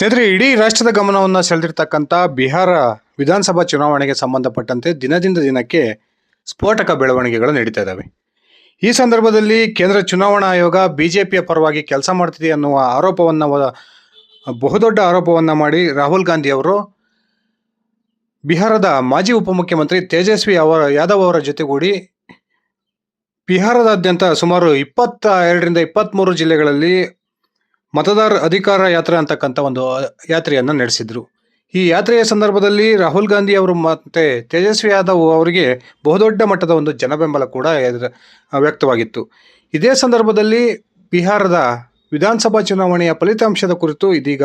ಸ್ನೇಹಿತರೆ, ಇಡೀ ರಾಷ್ಟ್ರದ ಗಮನವನ್ನು ಸೆಳೆದಿರ್ತಕ್ಕಂಥ ಬಿಹಾರ ವಿಧಾನಸಭಾ ಚುನಾವಣೆಗೆ ಸಂಬಂಧಪಟ್ಟಂತೆ ದಿನದಿಂದ ದಿನಕ್ಕೆ ಸ್ಫೋಟಕ ಬೆಳವಣಿಗೆಗಳು ನಡೀತಾ ಇದ್ದಾವೆ ಈ ಸಂದರ್ಭದಲ್ಲಿ ಕೇಂದ್ರ ಚುನಾವಣಾ ಆಯೋಗ ಬಿಜೆಪಿಯ ಪರವಾಗಿ ಕೆಲಸ ಮಾಡ್ತಿದೆ ಅನ್ನುವ ಆರೋಪವನ್ನು ಬಹುದೊಡ್ಡ ಆರೋಪವನ್ನು ಮಾಡಿ ರಾಹುಲ್ ಗಾಂಧಿ ಅವರು ಬಿಹಾರದ ಮಾಜಿ ಉಪಮುಖ್ಯಮಂತ್ರಿ ತೇಜಸ್ವಿ ಅವರ, ಯಾದವ್ ಅವರ ಜೊತೆಗೂಡಿ ಬಿಹಾರದಾದ್ಯಂತ ಸುಮಾರು ಇಪ್ಪತ್ತ ಎರಡರಿಂದ ಇಪ್ಪತ್ತ್ಮೂರು ಜಿಲ್ಲೆಗಳಲ್ಲಿ ಮತದಾರ ಅಧಿಕಾರ ಯಾತ್ರೆ ಅಂತಕ್ಕಂಥ ಒಂದು ಯಾತ್ರೆಯನ್ನು ನಡೆಸಿದ್ರು. ಈ ಯಾತ್ರೆಯ ಸಂದರ್ಭದಲ್ಲಿ ರಾಹುಲ್ ಗಾಂಧಿ ಅವರು ಮತ್ತೆ ತೇಜಸ್ವಿ ಯಾದವ್ ಅವರಿಗೆ ಬಹುದೊಡ್ಡ ಮಟ್ಟದ ಒಂದು ಜನಬೆಂಬಲ ಕೂಡ ವ್ಯಕ್ತವಾಗಿತ್ತು. ಇದೇ ಸಂದರ್ಭದಲ್ಲಿ ಬಿಹಾರದ ವಿಧಾನಸಭಾ ಚುನಾವಣೆಯ ಫಲಿತಾಂಶದ ಕುರಿತು ಇದೀಗ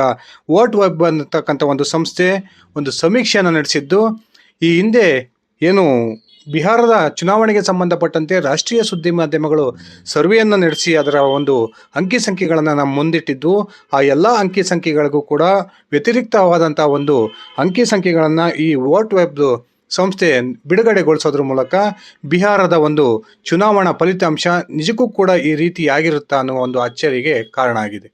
ವೋಟ್ ವೆಬ್ ಅಂತಕ್ಕಂಥ ಒಂದು ಸಂಸ್ಥೆ ಒಂದು ಸಮೀಕ್ಷೆಯನ್ನು ನಡೆಸಿದ್ದು, ಈ ಹಿಂದೆ ಏನು ಬಿಹಾರದ ಚುನಾವಣೆಗೆ ಸಂಬಂಧಪಟ್ಟಂತೆ ರಾಷ್ಟ್ರೀಯ ಸುದ್ದಿ ಮಾಧ್ಯಮಗಳು ಸರ್ವೆಯನ್ನು ನಡೆಸಿ ಅದರ ಒಂದು ಅಂಕಿ ಸಂಖ್ಯೆಗಳನ್ನು ನಮ್ಮ ಮುಂದಿಟ್ಟಿದ್ದು, ಆ ಎಲ್ಲ ಅಂಕಿ ಸಂಖ್ಯೆಗಳಿಗೂ ಕೂಡ ವ್ಯತಿರಿಕ್ತವಾದಂಥ ಒಂದು ಅಂಕಿ ಸಂಖ್ಯೆಗಳನ್ನು ಈ ವೋಟ್ ವೆಬ್ ಸಂಸ್ಥೆ ಬಿಡುಗಡೆಗೊಳಿಸೋದ್ರ ಮೂಲಕ ಬಿಹಾರದ ಒಂದು ಚುನಾವಣಾ ಫಲಿತಾಂಶ ನಿಜಕ್ಕೂ ಕೂಡ ಈ ರೀತಿ ಆಗಿರುತ್ತಾ ಅನ್ನುವ ಒಂದು ಅಚ್ಚರಿಗೆ ಕಾರಣ ಆಗಿದೆ.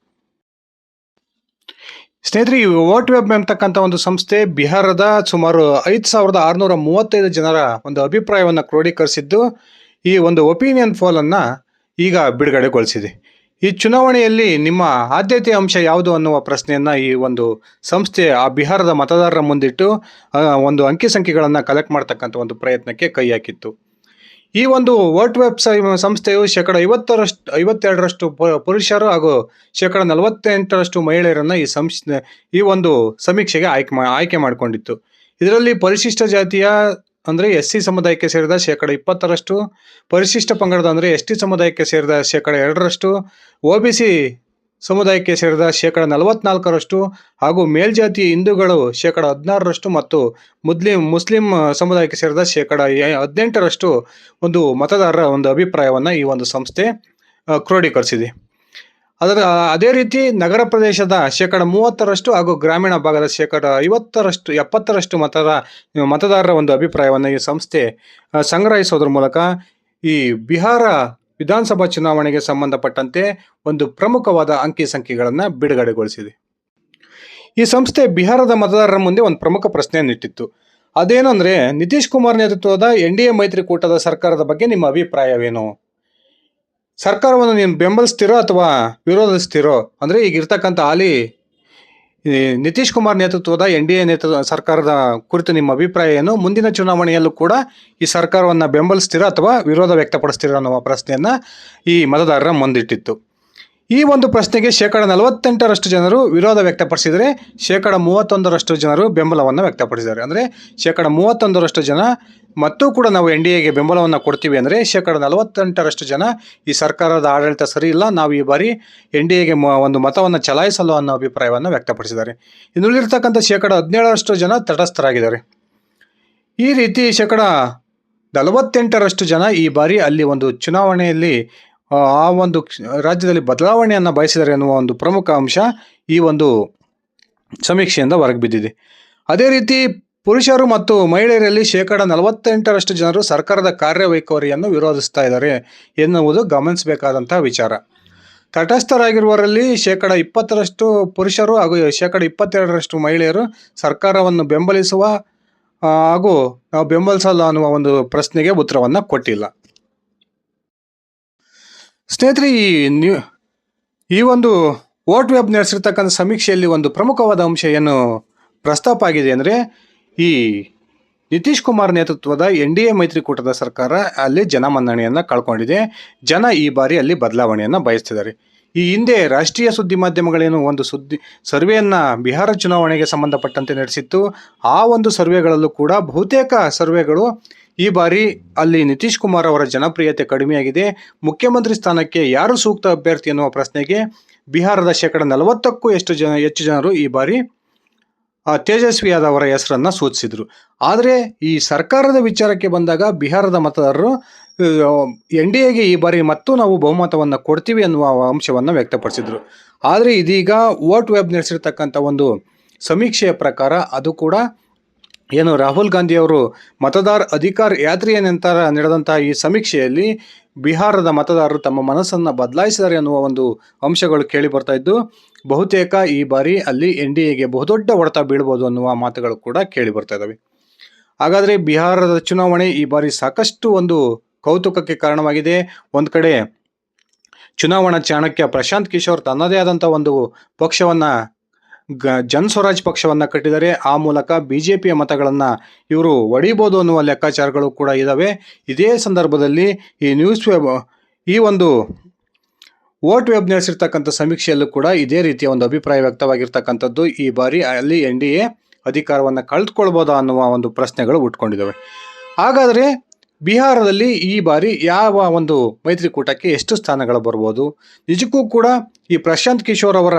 ಸ್ನೇಹಿತರೆ, ಈ ವೋಟ್ ವೆಬ್ ಎಂಬತಕ್ಕಂಥ ಒಂದು ಸಂಸ್ಥೆ ಬಿಹಾರದ ಸುಮಾರು ಐದು ಸಾವಿರದ ಆರುನೂರ ಮೂವತ್ತೈದು ಜನರ ಒಂದು ಅಭಿಪ್ರಾಯವನ್ನು ಕ್ರೋಢೀಕರಿಸಿದ್ದು ಈ ಒಂದು ಒಪಿನಿಯನ್ ಫೋಲನ್ನು ಈಗ ಬಿಡುಗಡೆಗೊಳಿಸಿದೆ. ಈ ಚುನಾವಣೆಯಲ್ಲಿ ನಿಮ್ಮ ಆದ್ಯತೆಯ ಅಂಶ ಯಾವುದು ಅನ್ನುವ ಪ್ರಶ್ನೆಯನ್ನು ಈ ಒಂದು ಸಂಸ್ಥೆ, ಆ ಬಿಹಾರದ ಮತದಾರರ ಮುಂದಿಟ್ಟು ಒಂದು ಅಂಕಿ ಸಂಖ್ಯೆಗಳನ್ನು ಕಲೆಕ್ಟ್ ಮಾಡ್ತಕ್ಕಂಥ ಒಂದು ಪ್ರಯತ್ನಕ್ಕೆ ಕೈ ಹಾಕಿತ್ತು. ಈ ಒಂದು ವರ್ಟ್ ವೆಬ್ ಸಂಸ್ಥೆಯು ಶೇಕಡ ಐವತ್ತರಷ್ಟು, ಐವತ್ತೆರಡರಷ್ಟು ಪುರುಷರು ಹಾಗೂ ಶೇಕಡ ನಲವತ್ತೆಂಟರಷ್ಟು ಮಹಿಳೆಯರನ್ನು ಈ ಸಂಸ್ಥೆ, ಈ ಒಂದು ಸಮೀಕ್ಷೆಗೆ ಆಯ್ಕೆ ಮಾ, ಆಯ್ಕೆ ಮಾಡಿಕೊಂಡಿತ್ತು. ಇದರಲ್ಲಿ ಪರಿಶಿಷ್ಟ ಜಾತಿಯ ಅಂದರೆ ಎಸ್ ಸಿ ಸಮುದಾಯಕ್ಕೆ ಸೇರಿದ ಶೇಕಡ ಇಪ್ಪತ್ತರಷ್ಟು, ಪರಿಶಿಷ್ಟ ಪಂಗಡದ ಅಂದರೆ ಎಸ್ ಟಿ ಸಮುದಾಯಕ್ಕೆ ಸೇರಿದ ಶೇಕಡ ಎರಡರಷ್ಟು, ಒ ಬಿ ಸಿ ಸಮುದಾಯಕ್ಕೆ ಸೇರಿದ ಶೇಕಡ ನಲವತ್ನಾಲ್ಕರಷ್ಟು ಹಾಗೂ ಮೇಲ್ಜಾತಿ ಹಿಂದೂಗಳು ಶೇಕಡ ಹದಿನಾರರಷ್ಟು ಮತ್ತು ಮುಸ್ಲಿಂ ಮುಸ್ಲಿಂ ಸಮುದಾಯಕ್ಕೆ ಸೇರಿದ ಶೇಕಡ ಹದಿನೆಂಟರಷ್ಟು ಒಂದು ಮತದಾರರ ಒಂದು ಅಭಿಪ್ರಾಯವನ್ನು ಈ ಒಂದು ಸಂಸ್ಥೆ ಕ್ರೋಢೀಕರಿಸಿದೆ. ಅದರ, ಅದೇ ರೀತಿ ನಗರ ಪ್ರದೇಶದ ಶೇಕಡ ಮೂವತ್ತರಷ್ಟು ಹಾಗೂ ಗ್ರಾಮೀಣ ಭಾಗದ ಶೇಕಡ ಐವತ್ತರಷ್ಟು, ಎಪ್ಪತ್ತರಷ್ಟು ಮತದ, ಮತದಾರರ ಒಂದು ಅಭಿಪ್ರಾಯವನ್ನು ಈ ಸಂಸ್ಥೆ ಸಂಗ್ರಹಿಸೋದ್ರ ಮೂಲಕ ಈ ಬಿಹಾರ ವಿಧಾನಸಭಾ ಚುನಾವಣೆಗೆ ಸಂಬಂಧಪಟ್ಟಂತೆ ಒಂದು ಪ್ರಮುಖವಾದ ಅಂಕಿ ಸಂಖ್ಯೆಗಳನ್ನು ಬಿಡುಗಡೆಗೊಳಿಸಿದೆ. ಈ ಸಂಸ್ಥೆ ಬಿಹಾರದ ಮತದಾರರ ಮುಂದೆ ಒಂದು ಪ್ರಮುಖ ಪ್ರಶ್ನೆಯನ್ನು ಇಟ್ಟಿತ್ತು. ಅದೇನಂದ್ರೆ ನಿತೀಶ್ ಕುಮಾರ್ ನೇತೃತ್ವದ ಎನ್ ಡಿ ಎ ಮೈತ್ರಿಕೂಟದ ಸರ್ಕಾರದ ಬಗ್ಗೆ ನಿಮ್ಮ ಅಭಿಪ್ರಾಯವೇನು? ಸರ್ಕಾರವನ್ನು ನೀನು ಬೆಂಬಲಿಸ್ತಿರೋ ಅಥವಾ ವಿರೋಧಿಸ್ತಿರೋ? ಅಂದರೆ ಈಗ ಇರ್ತಕ್ಕಂಥ ಹಾಲಿ ನಿತೀಶ್ ಕುಮಾರ್ ನೇತೃತ್ವದ ಎನ್ ಡಿ ಎ ನೇತೃತ್ವ ಸರ್ಕಾರದ ಕುರಿತು ನಿಮ್ಮ ಅಭಿಪ್ರಾಯ ಏನು? ಮುಂದಿನ ಚುನಾವಣೆಯಲ್ಲೂ ಕೂಡ ಈ ಸರ್ಕಾರವನ್ನು ಬೆಂಬಲಿಸ್ತೀರಾ ಅಥವಾ ವಿರೋಧ ವ್ಯಕ್ತಪಡಿಸ್ತೀರಾ ಅನ್ನುವ ಪ್ರಶ್ನೆಯನ್ನು ಈ ಮತದಾರರ ಮುಂದಿಟ್ಟಿತ್ತು. ಈ ಒಂದು ಪ್ರಶ್ನೆಗೆ ಶೇಕಡ ನಲವತ್ತೆಂಟರಷ್ಟು ಜನರು ವಿರೋಧ ವ್ಯಕ್ತಪಡಿಸಿದರೆ ಶೇಕಡ ಮೂವತ್ತೊಂದರಷ್ಟು ಜನರು ಬೆಂಬಲವನ್ನು ವ್ಯಕ್ತಪಡಿಸಿದ್ದಾರೆ. ಅಂದರೆ ಶೇಕಡ ಮೂವತ್ತೊಂದರಷ್ಟು ಜನ ಮತ್ತೂ ಕೂಡ ನಾವು ಎನ್ ಡಿ ಎಗೆ ಬೆಂಬಲವನ್ನು ಕೊಡ್ತೀವಿ ಅಂದರೆ ಶೇಕಡ ನಲವತ್ತೆಂಟರಷ್ಟು ಜನ ಈ ಸರ್ಕಾರದ ಆಡಳಿತ ಸರಿ ಇಲ್ಲ, ನಾವು ಈ ಬಾರಿ ಎನ್ ಡಿ ಎಗೆ ಒಂದು ಮತವನ್ನು ಚಲಾಯಿಸಲು ಅನ್ನೋ ಅಭಿಪ್ರಾಯವನ್ನು ವ್ಯಕ್ತಪಡಿಸಿದ್ದಾರೆ. ಇನ್ನುಳಿರ್ತಕ್ಕಂಥ ಶೇಕಡ ಹದಿನೇಳರಷ್ಟು ಜನ ತಟಸ್ಥರಾಗಿದ್ದಾರೆ. ಈ ರೀತಿ ಶೇಕಡ ನಲವತ್ತೆಂಟರಷ್ಟು ಜನ ಈ ಬಾರಿ ಅಲ್ಲಿ ಒಂದು ಚುನಾವಣೆಯಲ್ಲಿ ಆ, ಒಂದು ರಾಜ್ಯದಲ್ಲಿ ಬದಲಾವಣೆಯನ್ನು ಬಯಸಿದ್ದಾರೆ ಎನ್ನುವ ಒಂದು ಪ್ರಮುಖ ಅಂಶ ಈ ಒಂದು ಸಮೀಕ್ಷೆಯಿಂದ ಹೊರಗೆ ಬಿದ್ದಿದೆ. ಅದೇ ರೀತಿ ಪುರುಷರು ಮತ್ತು ಮಹಿಳೆಯರಲ್ಲಿ ಶೇಕಡ ನಲವತ್ತೆಂಟರಷ್ಟು ಜನರು ಸರ್ಕಾರದ ಕಾರ್ಯವೈಖರಿಯನ್ನು ವಿರೋಧಿಸ್ತಾ ಇದ್ದಾರೆ ಎನ್ನುವುದು ಗಮನಿಸಬೇಕಾದಂತಹ ವಿಚಾರ. ತಟಸ್ಥರಾಗಿರುವವರಲ್ಲಿ ಶೇಕಡ ಇಪ್ಪತ್ತರಷ್ಟು ಪುರುಷರು ಹಾಗೂ ಶೇಕಡ ಇಪ್ಪತ್ತೆರಡರಷ್ಟು ಮಹಿಳೆಯರು ಸರ್ಕಾರವನ್ನು ಬೆಂಬಲಿಸುವ ಹಾಗೂ ನಾವು ಬೆಂಬಲಿಸಲ್ಲ ಅನ್ನುವ ಒಂದು ಪ್ರಶ್ನೆಗೆ ಉತ್ತರವನ್ನು ಕೊಟ್ಟಿಲ್ಲ. ಸ್ನೇಹಿತರೆ, ಈ ನ್ಯೂ ಈ ಒಂದು ಓಟ್ ವೆಬ್ ನಡೆಸಿರ್ತಕ್ಕಂಥ ಸಮೀಕ್ಷೆಯಲ್ಲಿ ಒಂದು ಪ್ರಮುಖವಾದ ಅಂಶ ಏನು ಪ್ರಸ್ತಾಪ ಆಗಿದೆ ಅಂದರೆ, ಈ ನಿತೀಶ್ ಕುಮಾರ್ ನೇತೃತ್ವದ ಎನ್ ಡಿ ಎ ಮೈತ್ರಿಕೂಟದ ಸರ್ಕಾರ ಅಲ್ಲಿ ಜನಮನ್ನಣೆಯನ್ನು ಕಳ್ಕೊಂಡಿದೆ. ಜನ ಈ ಬಾರಿ ಅಲ್ಲಿ ಬದಲಾವಣೆಯನ್ನು ಬಯಸ್ತಿದ್ದಾರೆ. ಈ ಹಿಂದೆ ರಾಷ್ಟ್ರೀಯ ಸುದ್ದಿ ಮಾಧ್ಯಮಗಳೇನು ಒಂದು ಸುದ್ದಿ ಸರ್ವೆಯನ್ನು ಬಿಹಾರ ಚುನಾವಣೆಗೆ ಸಂಬಂಧಪಟ್ಟಂತೆ ನಡೆಸಿತ್ತು. ಆ ಒಂದು ಸರ್ವೆಗಳಲ್ಲೂ ಕೂಡ ಬಹುತೇಕ ಸರ್ವೆಗಳು ಈ ಬಾರಿ ಅಲ್ಲಿ ನಿತೀಶ್ ಕುಮಾರ್ ಅವರ ಜನಪ್ರಿಯತೆ ಕಡಿಮೆಯಾಗಿದೆ. ಮುಖ್ಯಮಂತ್ರಿ ಸ್ಥಾನಕ್ಕೆ ಯಾರು ಸೂಕ್ತ ಅಭ್ಯರ್ಥಿ ಎನ್ನುವ ಪ್ರಶ್ನೆಗೆ ಬಿಹಾರದ ಶೇಕಡ ನಲವತ್ತಕ್ಕೂ ಎಷ್ಟು ಜನ, ಹೆಚ್ಚು ಜನರು ಈ ಬಾರಿ ತೇಜಸ್ವಿಯಾದವರ ಹೆಸರನ್ನು ಸೂಚಿಸಿದರು. ಆದರೆ ಈ ಸರ್ಕಾರದ ವಿಚಾರಕ್ಕೆ ಬಂದಾಗ ಬಿಹಾರದ ಮತದಾರರು ಎನ್ ಡಿ ಎಗೆ ಈ ಬಾರಿ ಮತ್ತೂ ನಾವು ಬಹುಮತವನ್ನು ಕೊಡ್ತೀವಿ ಅನ್ನುವ ಅಂಶವನ್ನು ವ್ಯಕ್ತಪಡಿಸಿದರು. ಆದರೆ ಇದೀಗ ವೋಟ್ ವೆಬ್ ನಡೆಸಿರ್ತಕ್ಕಂಥ ಒಂದು ಸಮೀಕ್ಷೆಯ ಪ್ರಕಾರ ಅದು ಕೂಡ ಏನು ರಾಹುಲ್ ಗಾಂಧಿ ಅವರು ಮತದಾರ ಅಧಿಕಾರ ಯಾತ್ರೆಯ ನಂತರ ನಡೆದಂತಹ ಈ ಸಮೀಕ್ಷೆಯಲ್ಲಿ ಬಿಹಾರದ ಮತದಾರರು ತಮ್ಮ ಮನಸ್ಸನ್ನು ಬದಲಾಯಿಸಿದ್ದಾರೆ ಅನ್ನುವ ಒಂದು ಅಂಶಗಳು ಕೇಳಿ ಬರ್ತಾ ಇದ್ದು, ಬಹುತೇಕ ಈ ಬಾರಿ ಅಲ್ಲಿ ಎನ್ ಡಿ ಎಗೆ ಬಹುದೊಡ್ಡ ಹೊಡೆತ ಬೀಳ್ಬೋದು ಅನ್ನುವ ಮಾತುಗಳು ಕೂಡ ಕೇಳಿ ಬರ್ತಾ ಇದ್ದಾವೆ ಹಾಗಾದರೆ ಬಿಹಾರದ ಚುನಾವಣೆ ಈ ಬಾರಿ ಸಾಕಷ್ಟು ಒಂದು ಕೌತುಕಕ್ಕೆ ಕಾರಣವಾಗಿದೆ. ಒಂದು ಕಡೆ ಚುನಾವಣಾ ಚಾಣಕ್ಯ ಪ್ರಶಾಂತ್ ಕಿಶೋರ್ ತನ್ನದೇ ಆದಂಥ ಒಂದು ಪಕ್ಷವನ್ನು ಜನ್ ಸ್ವರಾಜ್ ಪಕ್ಷವನ್ನು ಕಟ್ಟಿದರೆ ಆ ಮೂಲಕ ಬಿ ಜೆ ಪಿಯ ಮತಗಳನ್ನು ಇವರು ಒಡಿಬೋದು ಅನ್ನುವ ಲೆಕ್ಕಾಚಾರಗಳು ಕೂಡ ಇದ್ದಾವೆ ಇದೇ ಸಂದರ್ಭದಲ್ಲಿ ಈ ನ್ಯೂಸ್ ವೆಬ್, ಈ ಒಂದು ವೋಟ್ ವೆಬ್ ನಡೆಸಿರ್ತಕ್ಕಂಥ ಸಮೀಕ್ಷೆಯಲ್ಲೂ ಕೂಡ ಇದೇ ರೀತಿಯ ಒಂದು ಅಭಿಪ್ರಾಯ ವ್ಯಕ್ತವಾಗಿರ್ತಕ್ಕಂಥದ್ದು. ಈ ಬಾರಿ ಅಲ್ಲಿ ಎನ್ ಡಿ ಎ ಅಧಿಕಾರವನ್ನು ಕಳೆದುಕೊಳ್ಬೋದಾ ಅನ್ನುವ ಒಂದು ಪ್ರಶ್ನೆಗಳು ಉಟ್ಕೊಂಡಿದ್ದಾವೆ ಹಾಗಾದರೆ ಬಿಹಾರದಲ್ಲಿ ಈ ಬಾರಿ ಯಾವ ಒಂದು ಮೈತ್ರಿಕೂಟಕ್ಕೆ ಎಷ್ಟು ಸ್ಥಾನಗಳು ಬರ್ಬೋದು? ನಿಜಕ್ಕೂ ಕೂಡ ಈ ಪ್ರಶಾಂತ್ ಕಿಶೋರ್ ಅವರ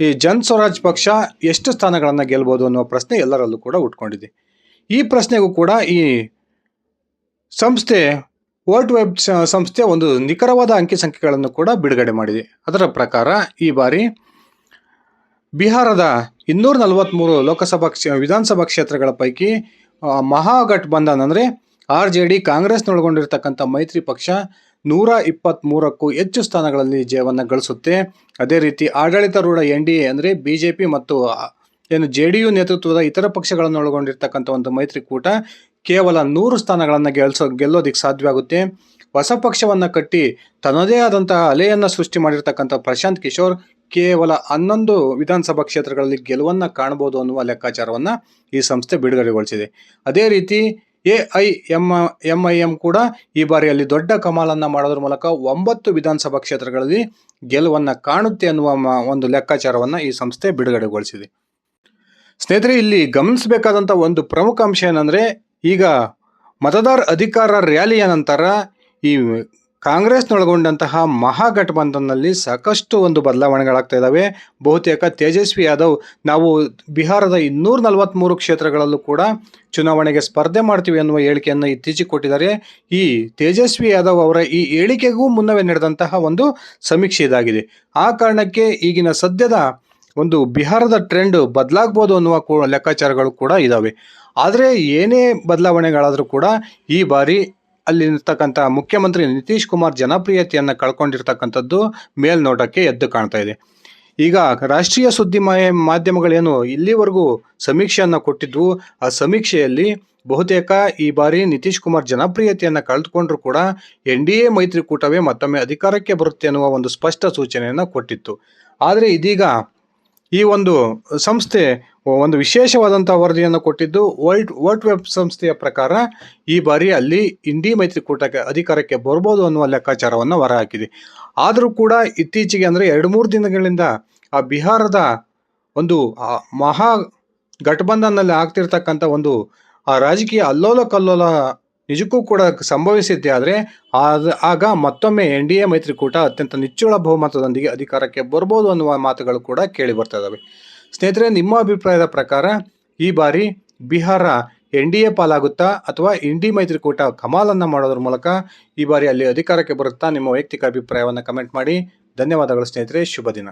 ಈ ಜನ್ ಸ್ವರಾಜ್ ಪಕ್ಷ ಎಷ್ಟು ಸ್ಥಾನಗಳನ್ನು ಗೆಲ್ಬೋದು ಅನ್ನೋ ಪ್ರಶ್ನೆ ಎಲ್ಲರಲ್ಲೂ ಕೂಡ ಉಟ್ಕೊಂಡಿದೆ. ಈ ಪ್ರಶ್ನೆಗೂ ಕೂಡ ಈ ಸಂಸ್ಥೆ ವರ್ಲ್ಡ್ ವೆಬ್ ಸಂಸ್ಥೆ ಒಂದು ನಿಖರವಾದ ಅಂಕಿ ಸಂಖ್ಯೆಗಳನ್ನು ಕೂಡ ಬಿಡುಗಡೆ ಮಾಡಿದೆ. ಅದರ ಪ್ರಕಾರ ಈ ಬಾರಿ ಬಿಹಾರದ ಇನ್ನೂರ ನಲವತ್ತ್ಮೂರು ಲೋಕಸಭಾ ಕ್ಷೇ, ವಿಧಾನಸಭಾ ಕ್ಷೇತ್ರಗಳ ಪೈಕಿ ಮಹಾಗಠಬಂಧನ್ ಅಂದರೆ ಆರ್ ಜೆ ಡಿ ಕಾಂಗ್ರೆಸ್ನೊಳಗೊಂಡಿರ್ತಕ್ಕಂಥ ಮೈತ್ರಿ ಪಕ್ಷ ನೂರ ಇಪ್ಪತ್ತ್ಮೂರಕ್ಕೂ ಹೆಚ್ಚು ಸ್ಥಾನಗಳಲ್ಲಿ ಜಯವನ್ನು ಗಳಿಸುತ್ತೆ. ಅದೇ ರೀತಿ ಆಡಳಿತಾರೂಢ ಎನ್ ಡಿ ಎ ಅಂದರೆ ಬಿ ಜೆ ಪಿ ಮತ್ತು ಏನು ಜೆ ಡಿ ಯು ನೇತೃತ್ವದ ಇತರ ಪಕ್ಷಗಳನ್ನು ಒಳಗೊಂಡಿರ್ತಕ್ಕಂಥ ಒಂದು ಮೈತ್ರಿಕೂಟ ಕೇವಲ ನೂರು ಸ್ಥಾನಗಳನ್ನು ಗೆಲ್ಸೋ ಗೆಲ್ಲೋದಿಕ್ಕೆ ಸಾಧ್ಯವಾಗುತ್ತೆ. ಹೊಸ ಪಕ್ಷವನ್ನು ಕಟ್ಟಿ ತನ್ನದೇ ಆದಂತಹ ಅಲೆಯನ್ನು ಸೃಷ್ಟಿ ಮಾಡಿರ್ತಕ್ಕಂಥ ಪ್ರಶಾಂತ್ ಕಿಶೋರ್ ಕೇವಲ ಹನ್ನೊಂದು ವಿಧಾನಸಭಾ ಕ್ಷೇತ್ರಗಳಲ್ಲಿ ಗೆಲುವನ್ನು ಕಾಣಬಹುದು ಅನ್ನುವ ಲೆಕ್ಕಾಚಾರವನ್ನು ಈ ಸಂಸ್ಥೆ ಬಿಡುಗಡೆಗೊಳಿಸಿದೆ. ಅದೇ ರೀತಿ A I M M I M ಕೂಡ ಈ ಬಾರಿ ಅಲ್ಲಿ ದೊಡ್ಡ ಕಮಾಲನ್ನು ಮಾಡೋದ್ರ ಮೂಲಕ ಒಂಬತ್ತು ವಿಧಾನಸಭಾ ಕ್ಷೇತ್ರಗಳಲ್ಲಿ ಗೆಲುವನ್ನು ಕಾಣುತ್ತೆ ಅನ್ನುವ ಒಂದು ಲೆಕ್ಕಾಚಾರವನ್ನು ಈ ಸಂಸ್ಥೆ ಬಿಡುಗಡೆಗೊಳಿಸಿದೆ. ಸ್ನೇಹಿತರೆ, ಇಲ್ಲಿ ಗಮನಿಸಬೇಕಾದಂಥ ಒಂದು ಪ್ರಮುಖ ಅಂಶ ಏನಂದರೆ ಈಗ ಮತದಾರ ಅಧಿಕಾರ ರ್ಯಾಲಿಯ ನಂತರ ಈ ಕಾಂಗ್ರೆಸ್ನೊಳಗೊಂಡಂತಹ ಮಹಾಗಠಬಂಧನ್ನಲ್ಲಿ ಸಾಕಷ್ಟು ಒಂದು ಬದಲಾವಣೆಗಳಾಗ್ತಾ ಇದ್ದಾವೆ ಬಹುತೇಕ ತೇಜಸ್ವಿ ಯಾದವ್ ನಾವು ಬಿಹಾರದ ಇನ್ನೂರ ನಲವತ್ತ್ಮೂರು ಕ್ಷೇತ್ರಗಳಲ್ಲೂ ಕೂಡ ಚುನಾವಣೆಗೆ ಸ್ಪರ್ಧೆ ಮಾಡ್ತೀವಿ ಅನ್ನುವ ಹೇಳಿಕೆಯನ್ನು ಇತ್ತೀಚೆಗೆ ಕೊಟ್ಟಿದ್ದಾರೆ. ಈ ತೇಜಸ್ವಿ ಯಾದವ್ ಅವರ ಈ ಹೇಳಿಕೆಗೂ ಮುನ್ನವೇ ನಡೆದಂತಹ ಒಂದು ಸಮೀಕ್ಷೆ ಇದಾಗಿದೆ. ಆ ಕಾರಣಕ್ಕೆ ಈಗಿನ ಸದ್ಯದ ಒಂದು ಬಿಹಾರದ ಟ್ರೆಂಡ್ ಬದಲಾಗ್ಬೋದು ಅನ್ನುವ ಲೆಕ್ಕಾಚಾರಗಳು ಕೂಡ ಇದ್ದಾವೆ ಆದರೆ ಏನೇ ಬದಲಾವಣೆಗಳಾದರೂ ಕೂಡ ಈ ಬಾರಿ ಅಲ್ಲಿರ್ತಕ್ಕಂಥ ಮುಖ್ಯಮಂತ್ರಿ ನಿತೀಶ್ ಕುಮಾರ್ ಜನಪ್ರಿಯತೆಯನ್ನು ಕಳ್ಕೊಂಡಿರ್ತಕ್ಕಂಥದ್ದು ಮೇಲ್ನೋಟಕ್ಕೆ ಎದ್ದು ಕಾಣ್ತಾ ಇದೆ. ಈಗ ರಾಷ್ಟ್ರೀಯ ಸುದ್ದಿ ಮಾಧ್ಯಮಗಳೇನು ಇಲ್ಲಿವರೆಗೂ ಸಮೀಕ್ಷೆಯನ್ನು ಕೊಟ್ಟಿದ್ವು. ಆ ಸಮೀಕ್ಷೆಯಲ್ಲಿ ಬಹುತೇಕ ಈ ಬಾರಿ ನಿತೀಶ್ ಕುಮಾರ್ ಜನಪ್ರಿಯತೆಯನ್ನು ಕಳೆದುಕೊಂಡ್ರೂ ಕೂಡ ಎನ್ ಡಿ ಎ ಮೈತ್ರಿಕೂಟವೇ ಮತ್ತೊಮ್ಮೆ ಅಧಿಕಾರಕ್ಕೆ ಬರುತ್ತೆ ಅನ್ನುವ ಒಂದು ಸ್ಪಷ್ಟ ಸೂಚನೆಯನ್ನು ಕೊಟ್ಟಿತ್ತು. ಆದರೆ ಇದೀಗ ಈ ಒಂದು ಸಂಸ್ಥೆ, ಒಂದು ವಿಶೇಷವಾದಂಥ ವರದಿಯನ್ನು ಕೊಟ್ಟಿದ್ದು ವರ್ಲ್ಡ್ ವರ್ಲ್ಡ್ ವೆಬ್ ಸಂಸ್ಥೆಯ ಪ್ರಕಾರ ಈ ಬಾರಿ ಅಲ್ಲಿ ಇಂಡಿ ಮೈತ್ರಿಕೂಟಕ್ಕೆ ಅಧಿಕಾರಕ್ಕೆ ಬರ್ಬೋದು ಅನ್ನುವ ಲೆಕ್ಕಾಚಾರವನ್ನು ಹೊರಹಾಕಿದೆ. ಆದರೂ ಕೂಡ ಇತ್ತೀಚೆಗೆ ಅಂದರೆ ಎರಡು ಮೂರು ದಿನಗಳಿಂದ ಆ ಬಿಹಾರದ ಒಂದು ಮಹಾ ಘಟಬಂಧನಲ್ಲಿ ಆಗ್ತಿರ್ತಕ್ಕಂಥ ಒಂದು, ಆ ರಾಜಕೀಯ ಅಲ್ಲೋಲ ಕಲ್ಲೋಲ ನಿಜಕ್ಕೂ ಕೂಡ ಸಂಭವಿಸಿದ್ದೆ ಆದರೆ ಆಗ ಮತ್ತೊಮ್ಮೆ ಎನ್ ಡಿ ಎ ಮೈತ್ರಿಕೂಟ ಅತ್ಯಂತ ನಿಚ್ಚಳ ಬಹುಮತದೊಂದಿಗೆ ಅಧಿಕಾರಕ್ಕೆ ಬರ್ಬೋದು ಅನ್ನುವ ಮಾತುಗಳು ಕೂಡ ಕೇಳಿ ಬರ್ತಾ ಇದ್ದಾವೆ ಸ್ನೇಹಿತರೆ, ನಿಮ್ಮ ಅಭಿಪ್ರಾಯದ ಪ್ರಕಾರ ಈ ಬಾರಿ ಬಿಹಾರ ಎನ್ ಡಿ ಎ ಪಾಲಾಗುತ್ತಾ ಅಥವಾ ಇಂಡಿ ಮೈತ್ರಿಕೂಟ ಕಮಾಲನ್ನು ಮಾಡೋದ್ರ ಮೂಲಕ ಈ ಬಾರಿ ಅಲ್ಲಿ ಅಧಿಕಾರಕ್ಕೆ ಬರುತ್ತಾ ನಿಮ್ಮ ವೈಯಕ್ತಿಕ ಅಭಿಪ್ರಾಯವನ್ನು ಕಮೆಂಟ್ ಮಾಡಿ. ಧನ್ಯವಾದಗಳು ಸ್ನೇಹಿತರೆ, ಶುಭ ದಿನ.